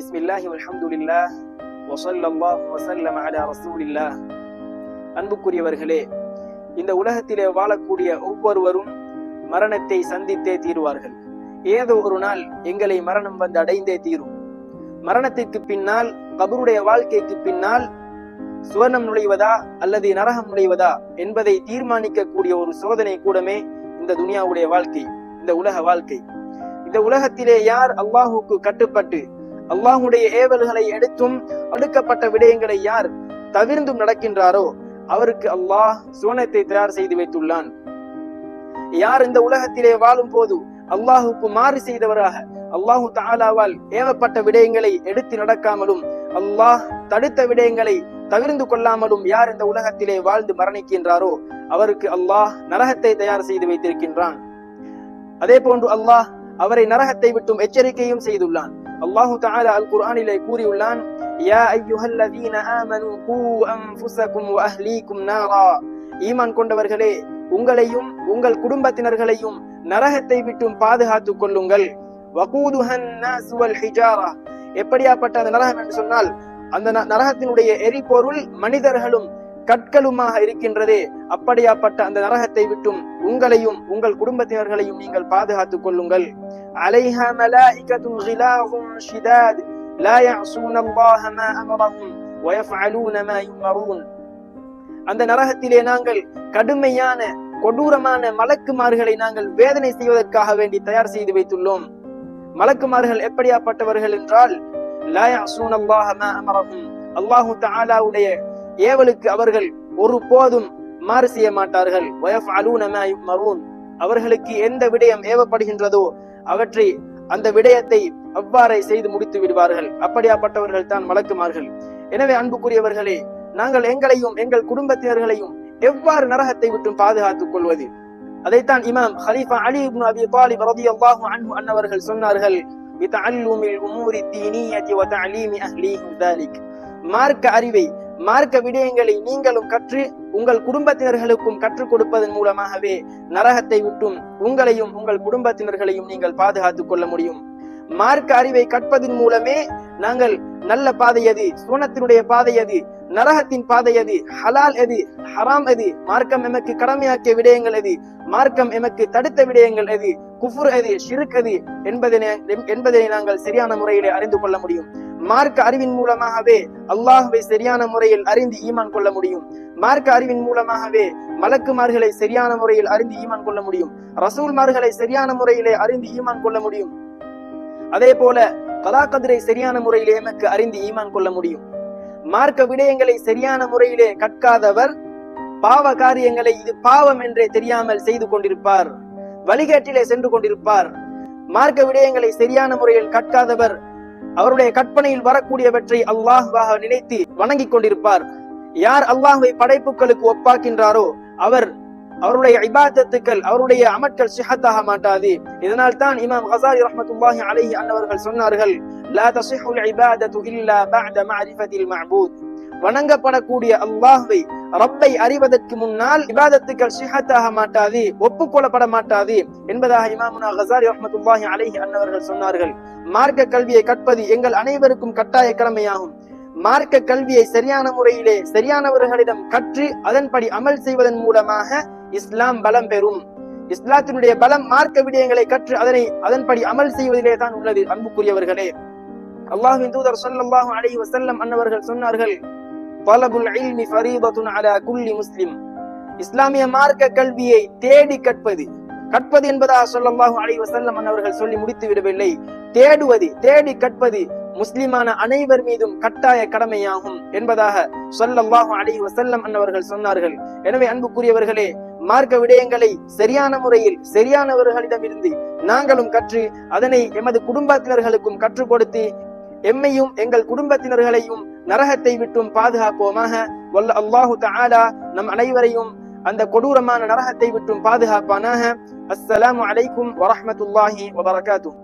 بسم الله والحمد لله وصلى الله وسلم على رسول الله அன்புக்குரியவர்களே இந்த உலகத்திலே வாழக்கூடிய ஒவ்வொருவரும் மரணத்தை சந்தித்தே தீருவார்கள் ஏதோ ஒரு நாள் எங்களை மரணம் வந்து அடைந்தே தீரும் மரணத்திற்கு பின்னால் கபருடைய வாழ்க்கைக்கு பின்னால் சுவர்ணம் நுழைவதா அல்லது நரகம் நுழைவதா என்பதை தீர்மானிக்கக்கூடிய ஒரு சோதனை கூடமே இந்த துனியாவுடைய வாழ்க்கை இந்த உலக வாழ்க்கை இந்த உலகத்திலே யார் அல்லாஹுக்கு கட்டுப்பட்டு அல்லாஹுடைய ஏவல்களை எடுத்தும் அடுக்கப்பட்ட விடயங்களை யார் தவிர்ந்தும் நடக்கின்றாரோ அவருக்கு அல்லாஹ் சுவனத்தை தயார் செய்து வைத்துள்ளான். யார் இந்த உலகத்திலே வாழும் போது அல்லாஹுக்கு மாறு செய்தவராக அல்லாஹு தாலாவால் ஏவப்பட்ட விடயங்களை எடுத்து நடக்காமலும் அல்லாஹ் தடுத்த விடயங்களை தவிர்ந்து கொள்ளாமலும் யார் இந்த உலகத்திலே வாழ்ந்து மரணிக்கின்றாரோ அவருக்கு அல்லாஹ் நரகத்தை தயார் செய்து வைத்திருக்கின்றான். அதே போன்று அல்லாஹ் அவரை நரகத்தை விட்டும் எச்சரிக்கையும் செய்துள்ளான். அல்லாஹு தாலா அல் குர்ஆனிலே கூறியுள்ளான் யா ஐயுஹல்லதீன ஆமனு கூ அன்ஃபுஸகும் வ அஹ்லீகும் நாரா. ஈமான் கொண்டவர்களே உங்களையும் உங்கள் குடும்பத்தினர்களையும் நரகத்தை விட்டும் பாதுகாத்துக் கொள்ளுங்கள். வகூதுஹன் நாஸ் வல் ஹிஜாரா. எப்படியாப்பட்ட அந்த நரகம் என்று சொன்னால் அந்த நரகத்தினுடைய எரிபொருள் மனிதர்களும் கற்களுமாக இருக்கின்றதே. அப்படியாப்பட்ட அந்த நரகத்தை விட்டும் உங்களையும் உங்கள் குடும்பத்தினர்களையும் நீங்கள் பாதுகாத்துக் கொள்ளுங்கள். அலைஹா மலாயிகத்தும் கிலாஹும் ஷிதாத் லா யஅஸூன மா அமரஹும் வ யஃபஅலூன மா யுமரூன் அந்த நரகத்திலே நாங்கள் கடுமையான கொடூரமான மலக்குமார்களை நாங்கள் வேதனை செய்வதற்காக வேண்டி தயார் செய்து வைத்துள்ளோம். மலக்குமார்கள் எப்படியாப்பட்டவர்கள் என்றால் அல்லாஹு தாலாவுடைய ஏவலுக்கு அவர்கள் ஒரு போதும் மாறு செய்ய மாட்டார்கள் அவர்களுக்கு எந்த விடயம் ஏவப்படுகின்றதோ அவற்றை அந்த விடயத்தை அவ்வாறே செய்து முடித்து விடுவார்கள் அப்படியாப்பட்டவர்கள் தான் வழக்குமார்கள் எனவே அன்புக்குரியவர்களே நாங்கள் எங்களையும் எங்கள் குடும்பத்தினர்களையும் எவ்வாறு நரகத்தை விட்டு பாதுகாத்துக் கொள்வது அதைத்தான் இமாம் ஹலீஃபா அலி இப்னு அபி தாலிப் ரலியல்லாஹு அன்ஹு அன்னவர்கள் சொன்னார்கள் பிதஅல்லுமில் உமூரி தீனியத்தி வ தஅலீமி அஹ்லிஹி ذلك மார்க்க அறிவை மார்க்க விடயங்களை நீங்களும் கற்று உங்கள் குடும்பத்தினர்களுக்கும் கற்றுக் கொடுப்பதன் மூலமாகவே நரகத்தை விட்டும் உங்களையும் உங்கள் குடும்பத்தினர்களையும் நீங்கள் பாதுகாத்துக் கொள்ள முடியும். மார்க்க அறிவை கற்பதன் மூலமே நாங்கள் நல்ல பாதை எது? சோனத்தினுடைய பாதை எது? நரகத்தின் பாதை எது? ஹலால் எது? ஹராம் எது? மார்க்கம் எமக்கு கடமையாக்கிய விடயங்கள் எது? மார்க்கம் எமக்கு தடுத்த விடயங்கள் எது? குஃபுர் எது? ஷிருக் எது? என்பதனை என்பதனை நாங்கள் சரியான முறையிலே அறிந்து கொள்ள முடியும். மார்க்க அறிவின் மூலமாகவே அல்லாஹுவை சரியான முறையில் அறிந்து ஈமான் கொள்ள முடியும். மார்க்க அறிவின் மூலமாகவே மலக்குமார்களை சரியான முறையில் அறிந்து ஈமான் கொள்ள முடியும். ரசூல்மார்களை சரியான முறையிலே அறிந்து ஈமான் கொள்ள முடியும். அதே போல கலாக்கதிரை சரியான முறையிலே எமக்கு அறிந்து ஈமான் கொள்ள முடியும். மார்க்க விடயங்களை சரியான முறையிலே கற்காதவர் பாவ காரியங்களை இது பாவம் என்றே தெரியாமல் செய்து கொண்டிருப்பார். வழிகேட்டிலே சென்று கொண்டிருப்பார். மார்க்க விடயங்களை சரியான முறையில் கற்காதவர் அவருடைய கற்பனையில் வரக்கூடியவற்றை அல்லாஹ்வாக நினைத்து வணங்கிக் கொண்டிருப்பார். யார் அல்லாஹுவை படைப்புகளுக்கு ஒப்பாக்கின்றாரோ அவர் அவருடைய இபாதத்துக்கள் அவருடைய அமட்கள் சிஹத்தாக மாட்டாது. இதனால் தான் இமாம் ஹசாரி ரஹமத்துல்லாஹி அலைஹி அன்னவர்கள் சொன்னார்கள் லா தஸிஹுல் இபாதத்து இல்லா பஅத மஅரிஃபத்தில் மஅபூத். வணங்கப்படக்கூடிய அல்லாஹ்வை ரப்பை அறிவதற்கு முன்னால் இபாதத்துக்கள் சிஹத்தாக மாட்டாது ஒப்புக்கொள்ளப்பட மாட்டாது என்பதாக இமாமுனா ஹசாரி ரஹமத்துல்லாஹி அலைஹி அன்னவர்கள் சொன்னார்கள். மார்க்க கல்வியை கற்பது எங்கள் அனைவருக்கும் கட்டாய கடமையாகும். மார்க்க கல்வியை சரியான முறையிலே சரியானவர்களிடம் கற்று அதன்படி அமல் செய்வதன் மூலமாக இஸ்லாம் பலம் பெறும். இஸ்லாத்தினுடைய பலம் மார்க்க விடயங்களை கற்று அதனை அதன்படி அமல் செய்வதிலே தான் உள்ளது அன்புக்குரியவர்களே. அல்லாஹின் தூதர் சொல்லல்லாஹு அலைஹி வஸல்லம் அன்னவர்கள் சொன்னார்கள் தலபுல் இல்மி ஃபரீதத்துன் அலா குல்லி முஸ்லிம். இஸ்லாமிய மார்க்க கல்வியை தேடி கற்பது கற்பது என்பதாக சொல்லல்லாஹு அலைஹி வஸல்லம் அன்னவர்கள் சொல்லி முடித்து விடவில்லை. தேடுவது தேடி கற்பது முஸ்லிமான அனைவர் மீதும் கட்டாய கடமையாகும் என்பதாக சொல்லல்லாஹு அலைஹி வஸல்லம் அன்னவர்கள் சொன்னார்கள். எனவே அன்புக்குரியவர்களே மார்க்க விடயங்களை சரியான முறையில் சரியானவர்களிடமிருந்து நாங்களும் கற்று அதனை எமது குடும்பத்தினர்களுக்கும் கற்றுக் கொடுத்து எம்மையும் எங்கள் குடும்பத்தினர்களையும் நரகத்தை விட்டும் பாதுகாப்போமாக. வல்ல அல்லாஹு தாலா நம் அனைவரையும் அந்த கொடூரமான நரகத்தை விட்டும் பாதுகாப்பானாக. அஸ்ஸலாமு அலைக்கும் வரஹ்மத்துல்லாஹி வபரகாத்துஹு.